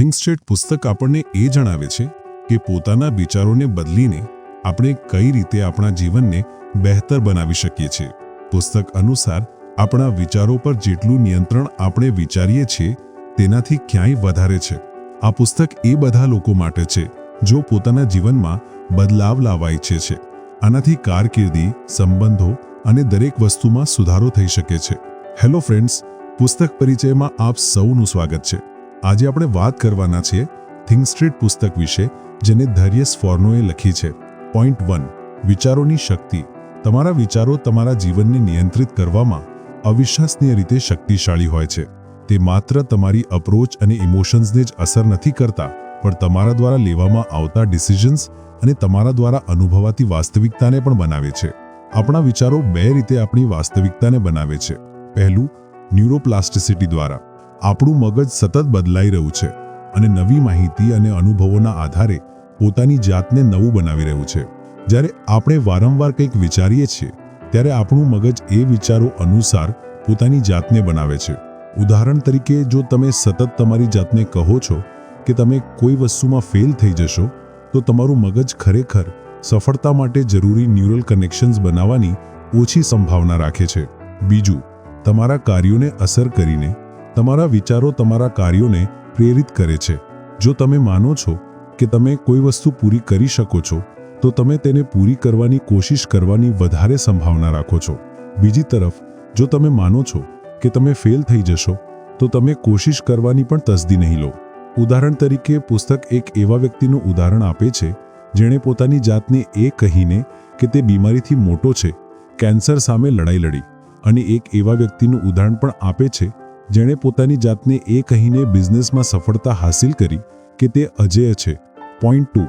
Think state પુસ્તક આપણને એ જણાવે છે કે પોતાના વિચારોને બદલીને આપણે કઈ રીતે આપણા જીવનને બહેતર બનાવી શકીએ છીએ. પુસ્તક અનુસાર આપણા વિચારો પર જેટલું નિયંત્રણ આપણે વિચારીએ છીએ, તેનાથી ક્યાંય વધારે છે. આ પુસ્તક એ બધા લોકો માટે છે જો પોતાના જીવનમાં બદલાવ લાવવા ઈચ્છે છે. આનાથી કારકિર્દી, સંબંધો અને દરેક વસ્તુમાં સુધારો થઈ શકે છે. હેલો ફ્રેન્ડ્સ પુસ્તક પરિચયમાં આપ સૌનું સ્વાગત છે. આજે આપણે વાત કરવાના છીએ થિંક સ્ટ્રીટ પુસ્તક વિશે, જેને ધૈર્યસ ફોર્નોએ લખી છે. પોઈન્ટ વન વિચારોની શક્તિ. તમારા વિચારો તમારા જીવનને નિયંત્રિત કરવામાં અવિશ્વસનીય રીતે શક્તિશાળી હોય છે. તે માત્ર તમારી અપ્રોચ અને ઇમોશન્સને જ અસર નથી કરતા, પણ તમારા દ્વારા લેવામાં આવતા ડિસિઝન્સ અને તમારા દ્વારા અનુભવાતી વાસ્તવિકતાને પણ બનાવે છે. આપણા વિચારો બે રીતે આપણી વાસ્તવિકતાને બનાવે છે. પહેલું, ન્યુરોપ્લાસ્ટિસિટી દ્વારા. આપણું મગજ સતત બદલાઈ રહ્યું છે અને નવી માહિતી અને અનુભવોના આધારે પોતાની જાતને નવું બનાવી રહ્યું છે. જ્યારે આપણે વારંવાર કંઈક વિચારીએ છીએ, ત્યારે આપણું મગજ એ વિચારો અનુસાર પોતાની જાતને બનાવે છે. ઉદાહરણ તરીકે, જો તમે સતત તમારી જાતને કહો છો કે તમે કોઈ વસ્તુમાં ફેલ થઈ જશો, તો તમારું મગજ ખરેખર સફળતા માટે જરૂરી ન્યુરલ કનેક્શન્સ બનાવવાની ઓછી સંભાવના રાખે છે. બીજું, તમારા કાર્યોને અસર કરીને તમારા વિચારો તમારા કાર્યોને પ્રેરિત કરે છે. જો તમે માનો છો કે તમે કોઈ વસ્તુ પૂરી કરી શકો છો, તો તમે તેને પૂરી કરવાની કોશિશ કરવાની વધારે સંભાવના રાખો છો. બીજી તરફ, જો તમે માનો છો કે તમે ફેલ થઈ જશો, તો તમે કોશિશ કરવાની પણ તસદી નહીં લો. ઉદાહરણ તરીકે, પુસ્તક એક એવા વ્યક્તિનું ઉદાહરણ આપે છે, જેણે પોતાની જાતને એ કહીને કે તે બીમારીથી મોટો છે, કેન્સર સામે લડાઈ લડી. અને એક એવા વ્યક્તિનું ઉદાહરણ પણ આપે છે જેણે પોતાની જાતને એ કહીને બિઝનેસમાં સફળતા હાંસિલ કરી કે તે અજેય છે. પોઈન્ટ ટુ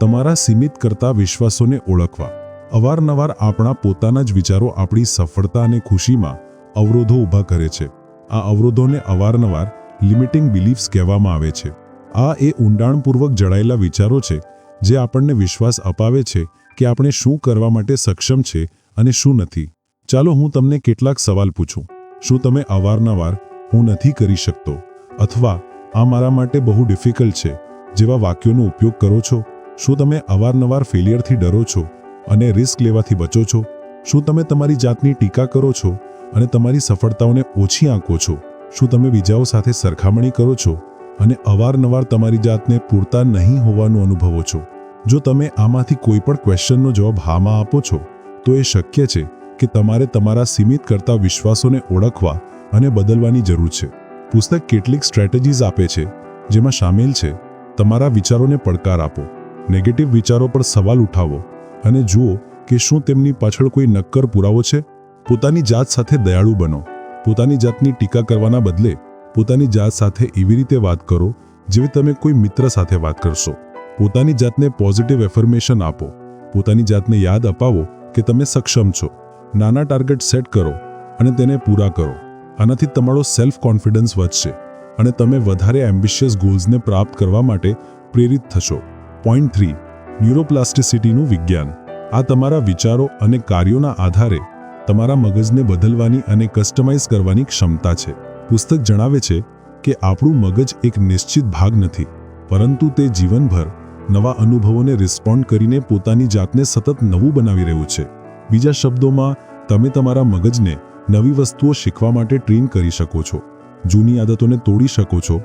તમારા સીમિત કરતા વિશ્વાસોને ઓળખવા. અવારનવાર આપણા પોતાના જ વિચારો આપણી સફળતા અને ખુશીમાં અવરોધો ઊભા કરે છે. આ અવરોધોને અવારનવાર લિમિટિંગ બિલીફ્સ કહેવામાં આવે છે. આ એ ઊંડાણપૂર્વક જડાયેલા વિચારો છે જે આપણને વિશ્વાસ અપાવે છે કે આપણે શું કરવા માટે સક્ષમ છે અને શું નથી. ચાલો હું તમને કેટલાક સવાલ પૂછું. શું તમે અવારનવાર હું નથી કરી શકતો. અથવા આ મારા માટે બહુ ડિફિકલ્ટ છે. જેવા વાક્યોનો ઉપયોગ કરો છો. શું તમે અવારનવાર ફેલિયરથી ડરો છો? અને રિસ્ક લેવાથી બચો છો? શું તમે તમારી જાતની ટીકા કરો છો? અને તમારી સફળતાઓને ઓછી આંકો છો? શું તમે બીજાઓ સાથે સરખામણી કરો છો? અને અવારનવાર તમારી જાતને પૂરતા નહીં હોવાનું અનુભવો છો? જો તમે આમાંથી કોઈ પણ ક્વેશ્ચનનો જવાબ હામાં આપો છો, તો એ શક્ય છે કે તમારે તમારા સીમિત કરતા વિશ્વાસોને ઓળખવા અને બદલવાની જરૂર છે. પુસ્તક કેટલીક સ્ટ્રેટેજીઝ આપે છે, જેમાં સામેલ છે, તમારા વિચારોને પડકાર આપો નેગેટિવ વિચારો પર સવાલ ઉઠાવો, અને જુઓ કે શું તેમની પાછળ કોઈ નક્કર પુરાવો છે. પોતાની જાત સાથે દયાળુ બનો, પોતાની જાતની ટીકા કરવાના બદલે, પોતાની જાત સાથે એવી રીતે વાત કરો, જેવી તમે કોઈ મિત્ર સાથે વાત કરશો. પોતાની જાતને પોઝિટિવ એફર્મેશન આપો, પોતાની જાતને યાદ અપાવો કે તમે સક્ષમ છો. નાના ટાર્ગેટ સેટ કરો, અને તેને પૂરા કરો. આનાથી તમારો સેલ્ફ કોન્ફિડન્સ વધશે અને તમે વધારે એમ્બિશિયસ ગોલ્સને પ્રાપ્ત કરવા માટે પ્રેરિત થશો. પોઈન્ટ થ્રી ન્યુરોપ્લાસ્ટિસિટીનું વિજ્ઞાન. આ તમારા વિચારો અને કાર્યોના આધારે તમારા મગજને બદલવાની અને કસ્ટમાઇઝ કરવાની ક્ષમતા છે. પુસ્તક જણાવે છે કે આપણું મગજ એક નિશ્ચિત ભાગ નથી, પરંતુ તે જીવનભર નવા અનુભવોને રિસ્પોન્ડ કરીને પોતાની જાતને સતત નવું બનાવી રહ્યું છે. બીજા શબ્દોમાં, તમે તમારા મગજને નવી વસ્તુઓ શીખવા માટે ટ્રેન કરી શકો છો, જૂની આદતોને તોડી શકો છો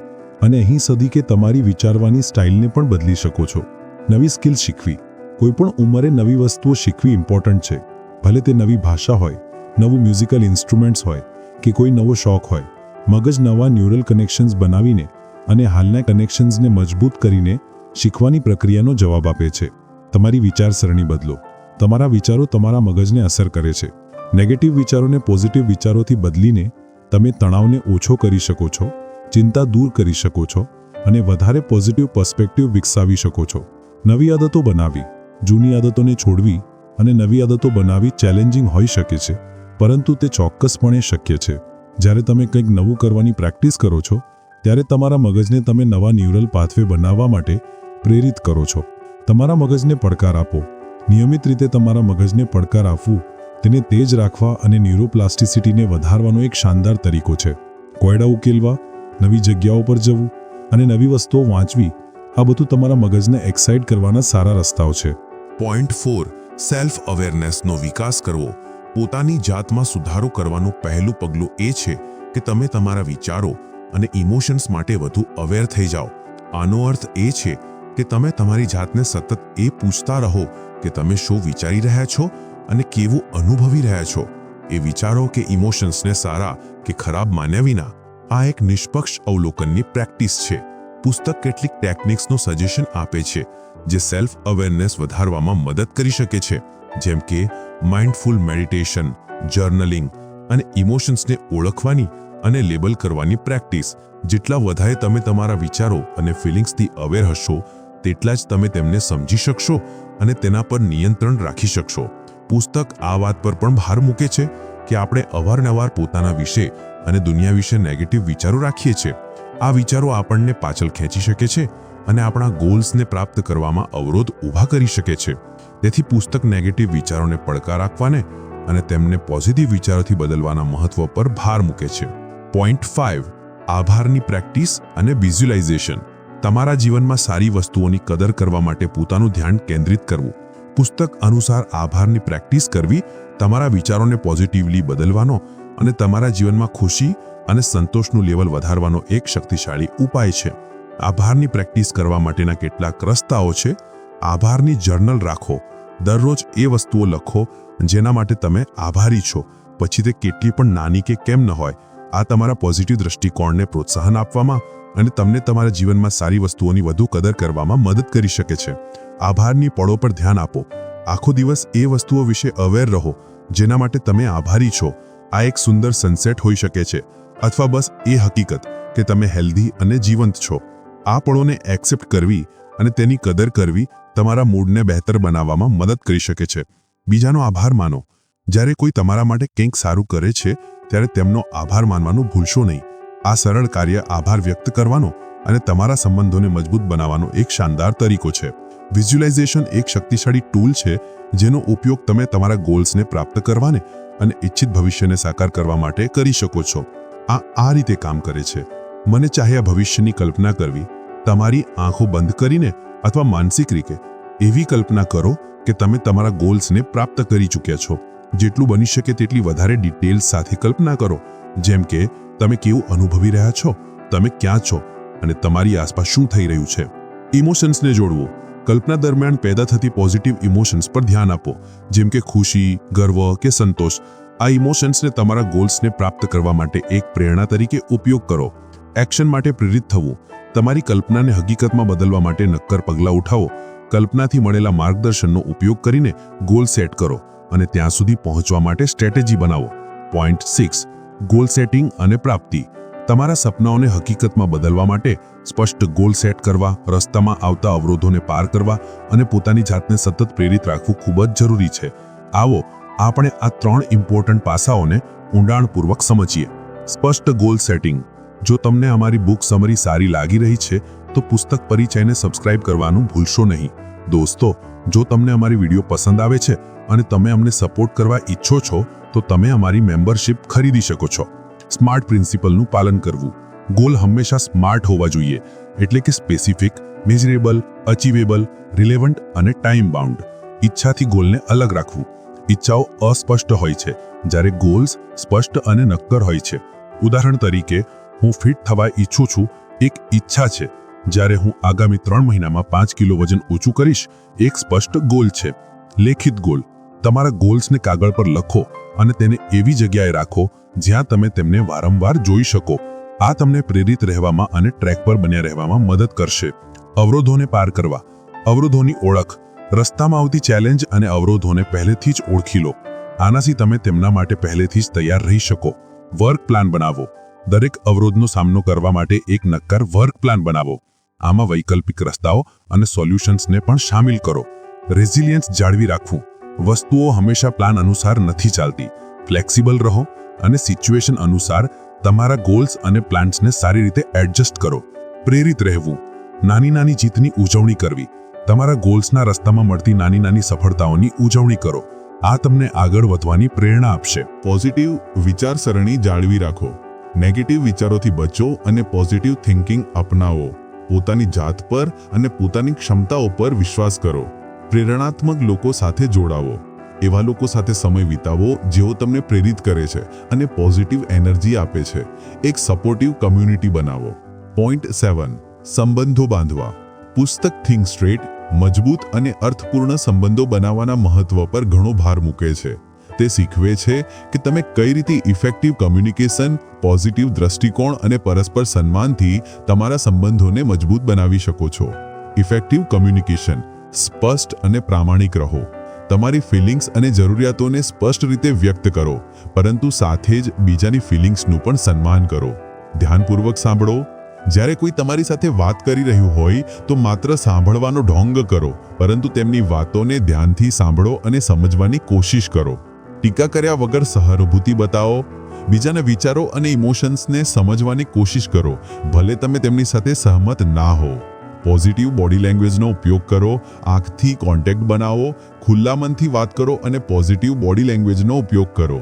અને અહીં સદી કે તમારી વિચારવાની સ્ટાઇલને પણ બદલી શકો છો. નવી સ્કિલ શીખવી. કોઈપણ ઉંમરે નવી વસ્તુઓ શીખવી ઇમ્પોર્ટન્ટ છે. ભલે તે નવી ભાષા હોય, નવું મ્યુઝિકલ ઇન્સ્ટ્રુમેન્ટ્સ હોય કે કોઈ નવો શોખ હોય, મગજ નવા ન્યુરલ કનેક્શન્સ બનાવીને અને હાલના કનેક્શન્સને મજબૂત કરીને શીખવાની પ્રક્રિયાનો જવાબ આપે છે. તમારી વિચારસરણી બદલો. તમારા વિચારો તમારા મગજને અસર કરે છે. નેગેટિવ વિચારોને પોઝિટિવ વિચારોથી બદલીને તમે તણાવને ઓછો કરી શકો છો, ચિંતા દૂર કરી શકો છો અને વધારે પોઝિટિવ પર્સ્પેક્ટિવ વિકસાવી શકો છો. નવી આદતો બનાવી, જૂની આદતોને છોડવી અને નવી આદતો બનાવી ચેલેન્જિંગ હોઈ શકે છે, પરંતુ તે ચોક્કસપણે શક્ય છે. જ્યારે તમે કંઈક નવું કરવાની પ્રેક્ટિસ કરો છો, ત્યારે તમારા મગજને તમે નવા ન્યુરલ પાથવે બનાવવા માટે પ્રેરિત કરો છો. તમારા મગજને પડકાર આપો. નિયમિત રીતે તમારા મગજને પડકાર આપવું તેને તેજ રાખવા અને ન્યુરોપ્લાસ્ટિસિટીને વધારવાનો એક શાનદાર તરીકો છે. કોયડા ઉકેલવા, નવી જગ્યાઓ પર જવું અને નવી વસ્તુઓ વાંચવી, આ બધું તમારા મગજને એક્સાઇટ કરવાના સારા રસ્તાઓ છે. પોઈન્ટ ફોર, સેલ્ફ અવેરનેસનો વિકાસ કરવો. પોતાની જાતમાં સુધારો કરવાનું પહેલું પગલું એ છે કે તમે તમારા વિચારો અને ઇમોશન્સ માટે વધુ અવેર થઈ જાઓ. આનો અર્થ એ છે કે તમે તમારી જાતને સતત એ પૂછતા રહો કે તમે શું વિચારી રહ્યા છો અને કેવું અનુભવી રહ્યા છો? એ વિચારો કે ઇમોશન્સને સારા કે ખરાબ માન્યા વિના, આ એક નિષ્પક્ષ અવલોકનની પ્રેક્ટિસ છે. પુસ્તક કેટલીક ટેકનિક્સનો સજેશન આપે છે, જે સેલ્ફ અવેરનેસ વધારવામાં મદદ કરી શકે છે, જેમ કે માઇન્ડફુલ મેડિટેશન, જર્નલિંગ અને ઇમોશન્સને ઓળખવાની અને લેબલ કરવાની પ્રેક્ટિસ. જેટલા વધારે તમે તમારા વિચારો અને ફિલિંગ્સથી અવેર હશો, તેટલા જ તમે તેમને સમજી શકશો અને તેના પર નિયંત્રણ રાખી શકશો. પુસ્તક આ વાત પર પણ ભાર મૂકે છે કે આપણે અવારનવાર પોતાના વિશે અને દુનિયા વિશે નેગેટિવ વિચારો રાખીએ છીએ. આ વિચારો આપણને પાછળ ખેંચી શકે છે અને આપણા ગોલ્સને પ્રાપ્ત કરવામાં અવરોધ ઊભા કરી શકે છે. તેથી પુસ્તક નેગેટિવ વિચારોને પડકાર આપવાને અને તેમને પોઝિટિવ વિચારોથી બદલવાના મહત્વ પર ભાર મૂકે છે. પોઈન્ટ ફાઇવ આભારની પ્રેક્ટિસ અને વિઝ્યુલાઇઝેશન તમારા જીવનમાં સારી વસ્તુઓની કદર કરવા માટે પોતાનું ધ્યાન કેન્દ્રિત કરવું. પુસ્તક અનુસાર આભારની પ્રેક્ટિસ કરવી, તમારા વિચારોને પોઝિટિવલી બદલવાનો અને તમારા જીવનમાં ખુશી અને સંતોષનું લેવલ વધારવાનો એક શક્તિશાળી ઉપાય છે. આભારની પ્રેક્ટિસ કરવા માટેના કેટલાક રસ્તાઓ છે. આભારની જર્નલ રાખો. દરરોજ એ વસ્તુઓ લખો જેના માટે તમે આભારી છો. પછી તે કેટલી પણ નાની કે કેમ ન હોય, આ તમારા પોઝિટિવ દૃષ્ટિકોણને પ્રોત્સાહન આપવામાં અને તમને તમારા જીવનમાં સારી વસ્તુઓની વધુ કદર કરવામાં મદદ કરી શકે છે. આભારની પળો પર ધ્યાન આપો. આખો દિવસ એ વસ્તુઓ વિશે અવેર રહો, જેના માટે તમે આભારી છો. આ એક સુંદર સનસેટ હોઈ શકે છે. અથવા બસ એ હકીકત કે તમે હેલ્ધી અને જીવંત છો. આ પળોને એક્સેપ્ટ કરવી અને તેની કદર કરવી તમારા મૂડને બહેતર બનાવવામાં મદદ કરી શકે છે. બીજાનો આભાર માનો. જ્યારે કોઈ તમારા માટે કંઈક સારું કરે છે, ત્યારે તેમનો આભાર માનવાનું ભૂલશો નહીં. આ સરળ કાર્ય આભાર વ્યક્ત કરવાનો અને તમારા સંબંધોને મજબૂત બનાવવાનો એક શાનદાર તરીકો છે. વિઝ્યુલાઇઝેશન એક શક્તિશાળી ટૂલ છે, જેનો ઉપયોગ તમે તમારા ગોલ્સને પ્રાપ્ત કરવાને અને ઇચ્છિત ભવિષ્યને સાકાર કરવા માટે કરી શકો છો. આ આ રીતે કામ કરે છે. મને ચાહ્યા ભવિષ્યની કલ્પના કરવી, તમારી આંખો બંધ કરીને અથવા માનસિક રીતે એવી કલ્પના કરો કે તમે તમારા ગોલ્સને પ્રાપ્ત કરી ચૂક્યા છો. જેટલું બની શકે તેટલી વધારે ડિટેલ્સ સાથે કલ્પના કરો. જેમ કે, તમે કેવું અનુભવી રહ્યા છો? તમે ક્યાં છો? અને તમારી આસપાસ શું થઈ રહ્યું છે? ઇમોશન્સને જોડવું. કલ્પના દરમિયાન પેદા થતી પોઝિટિવ ઇમોશન્સ પર ધ્યાન આપો. જેમ કે ખુશી, ગર્વ કે સંતોષ. આ ઇમોશન્સને તમારા ગોલ્સને પ્રાપ્ત કરવા માટે એક પ્રેરણા તરીકે ઉપયોગ કરો. એક્શન માટે પ્રેરિત થવું. તમારી કલ્પનાને હકીકતમાં બદલવા માટે નક્કર પગલાં ઉઠાવો. કલ્પનાથી મળેલા માર્ગદર્શનનો ઉપયોગ કરીને ગોલ સેટ કરો અને ત્યાં સુધી પહોંચવા માટે સ્ટ્રેટેજી બનાવો. Point six. ગોલ સેટિંગ અને પ્રાપ્તિ. તમારા સપનાઓને હકીકતમાં બદલવા માટે સ્પષ્ટ ગોલ સેટ કરવા, રસ્તામાં આવતા અવરોધોને પાર કરવા અને પોતાની જાતને સતત પ્રેરિત રાખવું ખૂબ જ જરૂરી છે. આવો, આપણે આ ત્રણ ઇમ્પોર્ટન્ટ પાસાઓને ઊંડાણપૂર્વક સમજીએ. સ્પષ્ટ ગોલ સેટિંગ. જો તમને અમારી બુક સમરી સારી લાગી રહી છે, તો પુસ્તક પરિચયને સબસ્ક્રાઇબ કરવાનું ભૂલશો નહીં. દોસ્તો, જો તમને અમારી વીડિયો પસંદ આવે છે અને તમે અમને સપોર્ટ કરવા ઈચ્છો છો, તો તમે અમારી મેમ્બરશિપ ખરીદી શકો છો. સ્માર્ટ પ્રિન્સિપલનું પાલન કરવું. ગોલ હંમેશા સ્માર્ટ હોવા જોઈએ, એટલે કે સ્પેસિફિક મેઝરેબલ અચીવેબલ રિલેવન્ટ અને ટાઈમ બાઉન્ડ ઈચ્છાથી ગોલને અલગ રાખવું. ઈચ્છાઓ અસ્પષ્ટ હોય છે, જ્યારે ગોલ્સ સ્પષ્ટ અને નક્કર હોય છે. ઉદાહરણ તરીકે, હું ફિટ થવા ઈચ્છું છું, એક ઈચ્છા છે. જ્યારે હું આગામી ત્રણ મહિનામાં પાંચ કિલો વજન ઓછું કરીશ, એક સ્પષ્ટ ગોલ છે. લેખિત ગોલ તમારા ગોલ્સને કાગળ પર લખો અને તેને એવી જગ્યાએ રાખો જ્યાં તમે તેમને વારંવાર જોઈ શકો. આ તમને પ્રેરિત રહેવામાં અને ટ્રેક પર બન્યા રહેવામાં મદદ કરશે. અવરોધોને પાર કરવા. અવરોધોની ઓળખ. રસ્તામાં આવતી ચેલેન્જ અને અવરોધોને પહેલેથી જ ઓળખી લો. આનાથી તમે તેમના માટે પહેલેથી જ તૈયાર રહી શકો. વર્ક પ્લાન બનાવો. દરેક અવરોધનો સામનો કરવા માટે એક નક્કર વર્ક પ્લાન બનાવો. આમાં વૈકલ્પિક રસ્તાઓ અને સોલ્યુશન્સને પણ સામેલ કરો. રેઝિલિયન્સ જાળવી રાખવું. વસ્તુઓ હંમેશા પ્લાન અનુસાર નથી ચાલતી. ફ્લેક્સિબલ રહો અને સિચ્યુએશન અનુસાર તમારા ગોલ્સ અને પ્લાન્સને સારી રીતે એડજસ્ટ કરો. પ્રેરિત રહેવું. નાની નાની જીતની ઉજવણી કરવી. તમારા ગોલ્સના રસ્તામાં મળતી નાની નાની સફળતાઓની ઉજવણી કરો. આ તમને આગળ વધવાની પ્રેરણા આપશે. પોઝિટિવ વિચારસરણી જાળવી રાખો. નેગેટિવ વિચારોથી બચો અને પોઝિટિવ થિંકિંગ અપનાવો. પોતાની જાત પર અને પોતાની ક્ષમતાઓ પર વિશ્વાસ કરો. પ્રેરણાત્મક લોકો સાથે જોડાવો. એવા લોકો સાથે સમય વિતાવો જેઓ તમને પ્રેરિત કરે છે અને પોઝિટિવ એનર્જી આપે છે. એક સપોર્ટિવ કમ્યુનિટી બનાવો. પોઈન્ટ સેવન સંબંધો બાંધવા. પુસ્તક થિંક સ્ટ્રેટ મજબૂત અને અર્થપૂર્ણ સંબંધો બનાવવાના મહત્વ પર ઘણો ભાર મૂકે છે. તે શીખવે છે કે તમે કઈ રીતે ઇફેક્ટિવ કમ્યુનિકેશન પોઝિટિવ દ્રષ્ટિકોણ અને પરસ્પર સન્માનથી તમારા સંબંધોને મજબૂત બનાવી શકો છો. ઇફેક્ટિવ કમ્યુનિકેશન સ્પષ્ટ અને પ્રામાણિક રહો. તમારી ફિલિંગ્સ અને જરૂરિયાતોને સ્પષ્ટ રીતે વ્યક્ત કરો, પરંતુ સાથે જ બીજાની ફિલિંગ્સનું પણ સન્માન કરો. ધ્યાનપૂર્વક સાંભળો. જ્યારે કોઈ તમારી સાથે વાત કરી રહ્યું હોય, તો માત્ર સાંભળવાનો ઢોંગ કરો, પરંતુ તેમની વાતોને ધ્યાનથી સાંભળો અને સમજવાની કોશિશ કરો. ટીકા કર્યા વગર સહાનુભૂતિ બતાવો. બીજાના વિચારો અને ઇમોશન્સને સમજવાની કોશિશ કરો. ભલે તમે તેમની સાથે સહમત ના હો પોઝિટિવ બોડી લેંગ્વેજનો ઉપયોગ કરો, આંખથી કોન્ટેક્ટ બનાવો, ખુલ્લા મનથી વાત કરો અને પોઝિટિવ બોડી લેંગ્વેજનો ઉપયોગ કરો.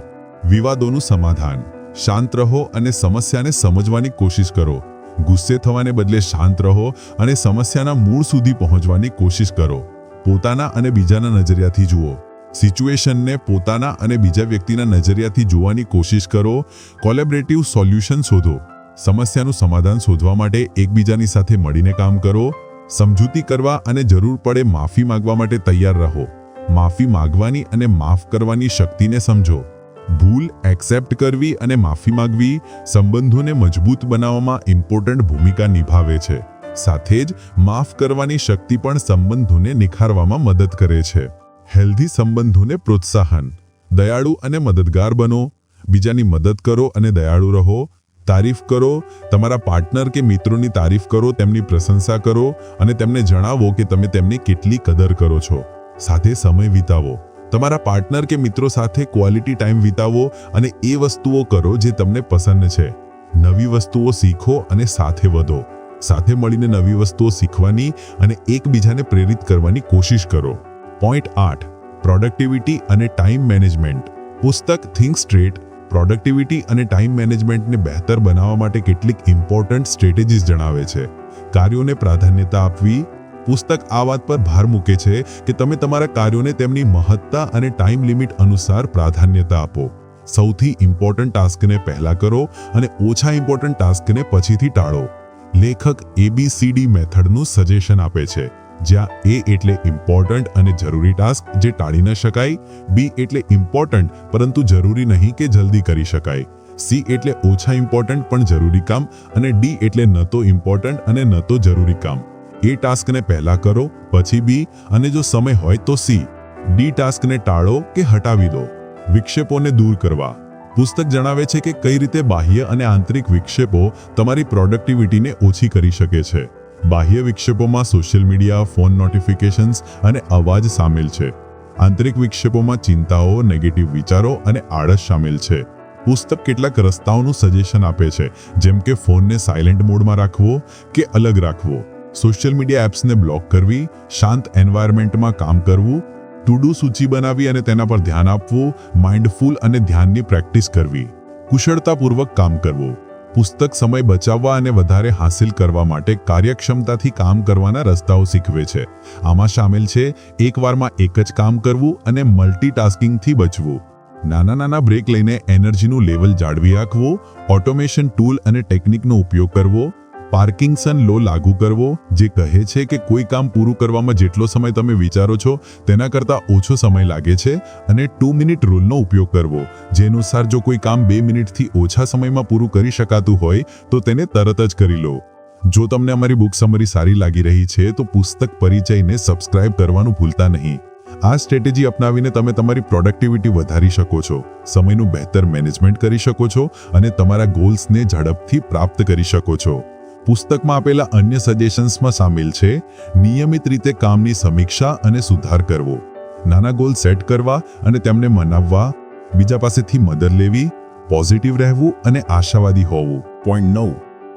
વિવાદોનું સમાધાન. શાંત રહો અને સમસ્યાને સમજવાની કોશિશ કરો. ગુસ્સે થવાને બદલે શાંત રહો અને સમસ્યાના મૂળ સુધી પહોંચવાની કોશિશ કરો. પોતાના અને બીજાના નજરિયાથી જુઓ. સિચ્યુએશનને પોતાના અને બીજા વ્યક્તિના નજરિયાથી જોવાની કોશિશ કરો. કોલેબરેટિવ સોલ્યુશન શોધો. સમસ્યાનું સમાધાન શોધવા માટે એકબીજાની સાથે મળીને કામ કરો, સમજૂતી કરવા અને જરૂર પડે માફી માંગવા માટે તૈયાર રહો. માફી માંગવાની અને માફ કરવાની શક્તિને સમજો. ભૂલ એક્સેપ્ટ કરવી અને માફી માંગવી સંબંધોને મજબૂત બનાવવામાં ઇમ્પોર્ટન્ટ ભૂમિકા નિભાવે છે. સાથે જ માફ કરવાની શક્તિ પણ સંબંધોને નિખારવામાં મદદ કરે છે. હેલ્ધી સંબંધોને પ્રોત્સાહન. દયાળુ અને મદદગાર બનો. બીજાની મદદ કરો અને દયાળુ રહો. તારીફ કરો, તમારા પાર્ટનર કે મિત્રોની તારીફ કરો, તેમની પ્રશંસા કરો અને તેમને જણાવો કે તમે તેમની કેટલી કદર કરો છો. સાથે સમય વિતાવો. તમારા પાર્ટનર કે મિત્રો સાથે ક્વોલિટી ટાઈમ વિતાવો અને એ વસ્તુઓ કરો જે તમને પસંદ છે. નવી વસ્તુઓ શીખો અને સાથે વધો. સાથે મળીને નવી વસ્તુઓ શીખવાની અને એકબીજાને પ્રેરિત કરવાની કોશિશ કરો. પોઈન્ટ આઠ. પ્રોડક્ટિવિટી અને ટાઈમ મેનેજમેન્ટ પુસ્તક થિંક સ્ટ્રેટ પ્રોડક્ટિવિટી અને ટાઈમ મેનેજમેન્ટને બહેતર બનાવવા માટે કેટલીક ઇમ્પોર્ટન્ટ સ્ટ્રેટેજીસ જણાવે છે. કાર્યોને પ્રાધાન્યતા આપવી, પુસ્તક આ વાત પર ભાર મૂકે છે કે તમે તમારા કાર્યોને તેમની મહત્તા અને ટાઈમ લિમિટ અનુસાર પ્રાધાન્યતા આપો. સૌથી ઇમ્પોર્ટન્ટ ટાસ્કને પહેલાં કરો અને ઓછા ઇમ્પોર્ટન્ટ ટાસ્કને પછીથી ટાળો. લેખક એબીસીડી મેથડનું સજેશન આપે છે. જ્યાં એ એટલે ઇમ્પોર્ટન્ટ અને જરૂરી ટાસ્ક જે ટાળી ન શકાય બી એટલે ઇમ્પોર્ટન્ટ પરંતુ જરૂરી નહીં કે જલ્દી કરી શકાય. સી એટલે ઓછા ઇમ્પોર્ટન્ટ પણ જરૂરી કામ અને ડી એટલે ન તો ઇમ્પોર્ટન્ટ અને ન તો જરૂરી કામ. એ ટાસ્કને પહેલાં કરો, પછી બી અને જો સમય હોય તો સી ડી ટાસ્કને ટાળો કે હટાવી દો. વિક્ષેપોને દૂર કરવા. પુસ્તક જણાવે છે કે કઈ રીતે બાહ્ય અને આંતરિક વિક્ષેપો તમારી પ્રોડક્ટિવિટીને ઓછી કરી શકે છે. બાહ્ય વિક્ષેપોમાં સોશિયલ મીડિયા ફોન નોટિફિકેશન્સ અને અવાજ સામેલ છે. આંતરિક વિક્ષેપોમાં ચિંતાઓ નેગેટિવ વિચારો અને આળસ સામેલ છે. પુસ્તક કેટલાક રસ્તાઓનું સજેશન આપે છે, જેમ કે ફોનને સાયલેન્ટ મોડમાં રાખવો કે અલગ રાખવો. સોશિયલ મીડિયા એપ્સને બ્લોક કરવી, શાંત એન્વાયરમેન્ટમાં કામ કરવું ટુ ડુ સૂચિ બનાવી અને તેના પર ધ્યાન આપવું માઇન્ડફુલ અને ધ્યાનની પ્રેક્ટિસ કરવી. કુશળતાપૂર્વક કામ કરવું. પુસ્તક સમય બચાવવા અને વધારે હાંસિલ કરવા માટે કાર્યક્ષમતાથી કામ કરવાના રસ્તાઓ શીખવે છે. આમાં સામેલ છે, એકવારમાં એક જ કામ કરવું અને મલ્ટીટાસ્કિંગથી બચવું. નાના નાના બ્રેક લઈને એનર્જીનું લેવલ જાળવી રાખવું ઓટોમેશન ટૂલ અને ટેકનિકનો ઉપયોગ કરવો પાર્કિંગસન લો લાગુ કરવો, જે કહે છે કે કોઈ કામ પૂરું કરવામાં જેટલો સમય તમે વિચારો છો, તેના કરતાં ઓછો સમય લાગે છે અને ટુ મિનિટ રૂલનો ઉપયોગ કરવો. જે અનુસાર જો કોઈ કામ બે મિનિટથી ઓછા સમયમાં પૂરું કરી શકાતું હોય, તો તેને તરત જ કરી લો. જો તમને અમારી બુક સમરી સારી લાગી રહી છે, તો પુસ્તક પરિચયને સબસ્ક્રાઇબ કરવાનું ભૂલતા નહીં. આ સ્ટ્રેટેજી અપનાવીને તમે તમારી પ્રોડક્ટિવિટી વધારી શકો છો, સમયનું બહેતર મેનેજમેન્ટ કરી શકો છો અને તમારા ગોલ્સને ઝડપથી પ્રાપ્ત કરી શકો છો. પુસ્તકમાં આપેલા અન્ય સજેશન્સમાં સામેલ છે, નિયમિત રીતે કામની સમીક્ષા અને સુધાર કરવો. નાના ગોલ સેટ કરવા અને તેમને મનાવવા, બીજા પાસેથી મદદ લેવી, પોઝિટિવ રહેવું અને આશાવાદી હોવું. પોઈન્ટ નવ.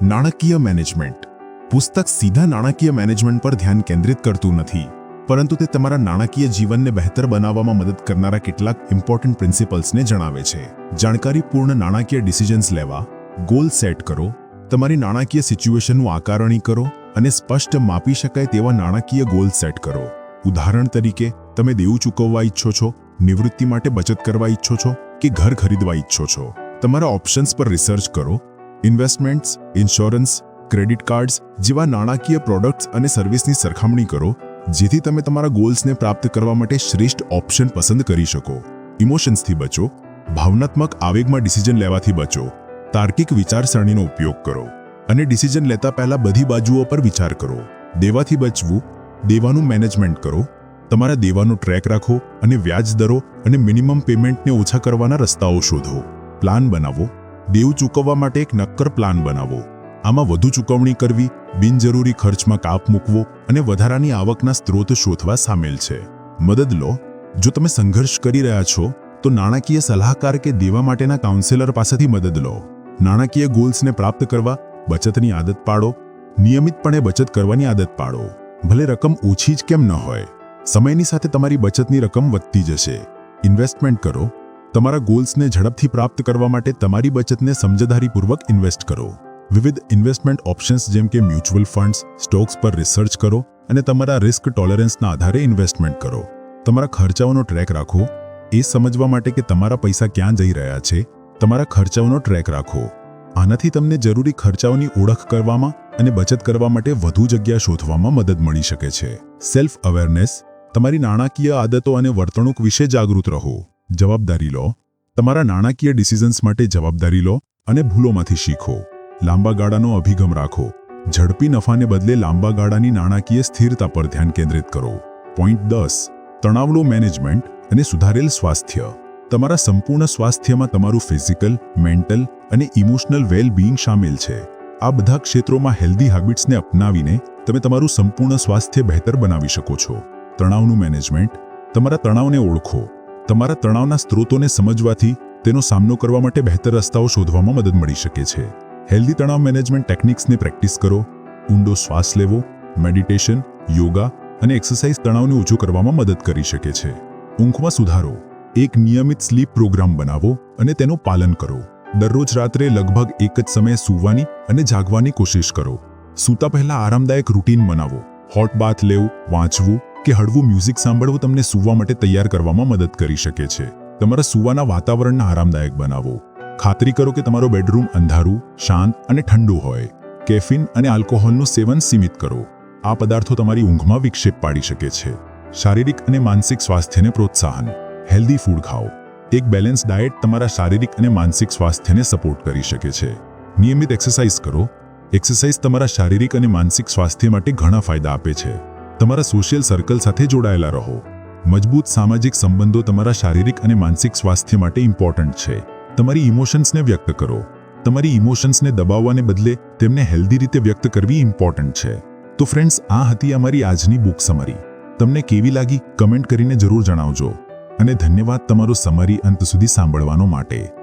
નાણાકીય મેનેજમેન્ટ. પુસ્તક સીધા નાણાકીય મેનેજમેન્ટ પર ધ્યાન કેન્દ્રિત કરતું નથી, પરંતુ તે તમારા નાણાકીય જીવનને બહેતર બનાવવામાં મદદ કરનારા કેટલાક ઇમ્પોર્ટન્ટ પ્રિન્સિપલ્સને જણાવે છે. જાણકારીપૂર્ણ નાણાકીય ડિસિઝન્સ લેવા, ગોલ સેટ કરો તમારી નાણાકીય સિચ્યુએશનનું આકારણી કરો અને સ્પષ્ટ માપી શકાય તેવા નાણાકીય ગોલ સેટ કરો. ઉદાહરણ તરીકે, તમે દેવું ચૂકવવા ઈચ્છો છો, નિવૃત્તિ માટે બચત કરવા ઈચ્છો છો કે ઘર ખરીદવા ઈચ્છો છો. તમારા ઓપ્શન્સ પર રિસર્ચ કરો. ઇન્વેસ્ટમેન્ટ્સ, ઇન્સ્યોરન્સ, ક્રેડિટ કાર્ડ્સ જેવા નાણાકીય પ્રોડક્ટ્સ અને સર્વિસની સરખામણી કરો, જેથી તમે તમારા ગોલ્સને પ્રાપ્ત કરવા માટે શ્રેષ્ઠ ઓપ્શન પસંદ કરી શકો. ઇમોશન્સથી બચો. ભાવનાત્મક આવેગમાં ડિસિઝન લેવાથી બચો. તાર્કિક વિચારસરણીનો ઉપયોગ કરો અને ડિસિઝન લેતા પહેલા બધી બાજુઓ પર વિચાર કરો. દેવાથી બચવું, દેવાનું મેનેજમેન્ટ કરો, તમારા દેવાનો ટ્રેક રાખો અને વ્યાજ દરો અને મિનિમમ પેમેન્ટને ઓછા કરવાના રસ્તાઓ શોધો. પ્લાન બનાવો, દેવું ચૂકવવા માટે એક નક્કર પ્લાન બનાવો. આમાં વધુ ચૂકવણી કરવી, બિનજરૂરી ખર્ચમાં કાપ મૂકવો અને વધારાની આવકના સ્ત્રોત શોધવા સામેલ છે. મદદ લો. જો તમે સંઘર્ષ કરી રહ્યા છો, તો નાણાકીય સલાહકાર કે દેવા માટેના કાઉન્સેલર પાસેથી મદદ લો. નાણાકીય ગોલ્સને પ્રાપ્ત કરવા બચતની આદત પાડો. નિયમિતપણે બચત કરવાની આદત પાડો. ભલે રકમ ઓછી જ કેમ ન હોય, સમયની સાથે તમારી બચતની રકમ વધતી જશે. ઇન્વેસ્ટમેન્ટ કરો. તમારા ગોલ્સને ઝડપથી પ્રાપ્ત કરવા માટે તમારી બચતને સમજદારીપૂર્વક ઇન્વેસ્ટ કરો. વિવિધ ઇન્વેસ્ટમેન્ટ ઓપ્શન્સ જેમ કે મ્યુચ્યુઅલ ફંડ્સ, સ્ટોક્સ પર રિસર્ચ કરો અને તમારા રિસ્ક ટોલરન્સના આધારે ઇન્વેસ્ટમેન્ટ કરો. તમારા ખર્ચાઓનો ટ્રેક રાખો. એ સમજવા માટે કે તમારા પૈસા ક્યાં જઈ રહ્યા છે તમારા ખર્ચાઓનો ટ્રેક રાખો. આનાથી તમને જરૂરી ખર્ચાઓની ઓળખ કરવામાં અને બચત કરવા માટે વધુ જગ્યા શોધવામાં મદદ મળી શકે છે. સેલ્ફ અવેરનેસ તમારી નાણાકીય આદતો અને વર્તણૂક વિશે જાગૃત રહો. જવાબદારી લો. તમારા નાણાકીય ડિસિઝન્સ માટે જવાબદારી લો અને ભૂલોમાંથી શીખો. લાંબા ગાળાનો અભિગમ રાખો. ઝડપી નફાને બદલે લાંબા ગાળાની નાણાકીય સ્થિરતા પર ધ્યાન કેન્દ્રિત કરો. પોઈન્ટ દસ તણાવનું મેનેજમેન્ટ અને સુધારેલ સ્વાસ્થ્ય. તમારા સંપૂર્ણ સ્વાસ્થ્યમાં તમારું ફિઝિકલ, મેન્ટલ અને ઇમોશનલ વેલ બિંગ સામેલ છે. આ બધા ક્ષેત્રોમાં હેલ્ધી હેબિટ્સને અપનાવીને તમે તમારું સંપૂર્ણ સ્વાસ્થ્ય બહેતર બનાવી શકો છો. તણાવનું મેનેજમેન્ટ તમારા તણાવને ઓળખો. તમારા તણાવના સ્ત્રોતોને સમજવાથી તેનો સામનો કરવા માટે બહેતર રસ્તાઓ શોધવામાં મદદ મળી શકે છે. હેલ્ધી તણાવ મેનેજમેન્ટ ટેકનિક્સને પ્રેક્ટિસ કરો. ઊંડો શ્વાસ લેવો મેડિટેશન યોગા અને એક્સરસાઇઝ તણાવને ઓછું કરવામાં મદદ કરી શકે છે. ઊંઘમાં સુધારો. એક નિયમિત સ્લીપ પ્રોગ્રામ બનાવો અને તેનું પાલન કરો. દરરોજ રાત્રે લગભગ એક જ સમયે સૂવાની અને જાગવાની કોશિશ કરો. સૂતા પહેલા આરામદાયક રૂટીન બનાવો. હોટ બાથ લેવું, વાંચવું કે હળવું મ્યુઝિક સાંભળવું તમને સૂવા માટે તૈયાર કરવામાં મદદ કરી શકે છે. તમારા સૂવાના વાતાવરણને આરામદાયક બનાવો. ખાતરી કરો કે તમારો બેડરૂમ અંધારું, શાંત અને ઠંડુ હોય. કેફીન અને આલ્કોહોલનું સેવન સીમિત કરો. આ પદાર્થો તમારી ઊંઘમાં વિક્ષેપ પાડી શકે છે. શારીરિક અને માનસિક સ્વાસ્થ્યને પ્રોત્સાહન. હેલ્ધી ફૂડ ખાઓ. એક બેલેન્સ ડાયટ તમારા શારીરિક અને માનસિક સ્વાસ્થ્યને સપોર્ટ કરી શકે છે. નિયમિત એક્સરસાઇઝ કરો. એક્સરસાઇઝ તમારા શારીરિક અને માનસિક સ્વાસ્થ્ય માટે ઘણા ફાયદા આપે છે. તમારા સોશિયલ સર્કલ સાથે જોડાયેલા રહો. મજબૂત સામાજિક સંબંધો તમારા શારીરિક અને માનસિક સ્વાસ્થ્ય માટે ઇમ્પોર્ટન્ટ છે. તમારી ઇમોશન્સને વ્યક્ત કરો. તમારી ઇમોશન્સને દબાવવાને બદલે તેમને હેલ્ધી રીતે વ્યક્ત કરવી ઇમ્પોર્ટન્ટ છે. તો ફ્રેન્ડ્સ, આ હતી અમારી આજની બુક સમરી. તમને કેવી લાગી, કમેન્ટ કરીને જરૂર જણાવજો. અને ધન્યવાદ તમારો સમરી અંત સુધી સાંભળવાનો માટે.